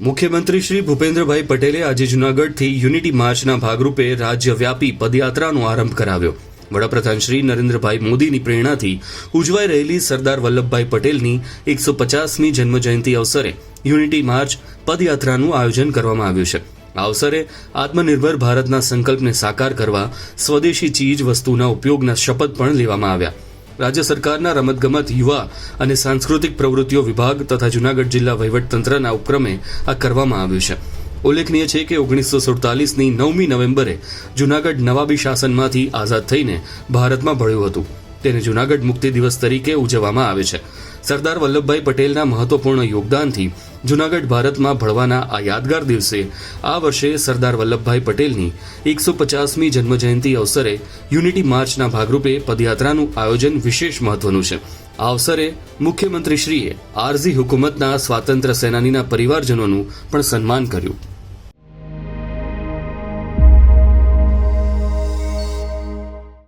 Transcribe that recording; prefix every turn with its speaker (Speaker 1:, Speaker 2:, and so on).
Speaker 1: મુખ્યમંત્રી શ્રી ભૂપેન્દ્રભાઈ પટેલે આજે જૂનાગઢથી યુનિટી માર્ચના ભાગરૂપે રાજ્યવ્યાપી પદયાત્રાનો આરંભ કરાવ્યો. વડાપ્રધાન શ્રી નરેન્દ્રભાઈ મોદીની પ્રેરણાથી ઉજવાઈ રહેલી સરદાર વલ્લભભાઈ પટેલની એકસો પચાસમી જન્મજયંતિ અવસરે યુનિટી માર્ચ પદયાત્રાનું આયોજન કરવામાં આવ્યું છે. આ અવસરે આત્મનિર્ભર ભારતના સંકલ્પને સાકાર કરવા સ્વદેશી ચીજ વસ્તુના ઉપયોગના શપથ પણ લેવામાં આવ્યા. રાજ્ય સરકારના રમતગમત, યુવા અને સાંસ્કૃતિક પ્રવૃત્તિઓ વિભાગ તથા જૂનાગઢ જિલ્લા વહીવટતંત્રના ઉપક્રમે આ કરવામાં આવ્યું છે. ઉલ્લેખનીય છે કે ઓગણીસો સુડતાલીસની નવમી નવેમ્બરે જૂનાગઢ નવાબી શાસનમાંથી આઝાદ થઈને ભારતમાં ભળ્યું હતું. તેને જૂનાગઢ મુક્તિ દિવસ તરીકે ઉજવવામાં આવે છે. સરદાર વલ્લભભાઈ પટેલના મહત્વપૂર્ણ યોગદાનથી જૂનાગઢ ભારતમાં ભળવાના આ યાદગાર દિવસે આ વર્ષે સરદાર વલ્લભભાઈ પટેલની એકસો પચાસમી જન્મજયંતિ અવસરે યુનિટી માર્ચના ભાગરૂપે પદયાત્રાનું આયોજન વિશેષ મહત્વનું છે. આ અવસરે મુખ્યમંત્રીશ્રીએ આરઝી હુકુમતના સ્વાતંત્ર્ય સેનાનીના પરિવારજનોનું પણ સન્માન કર્યું.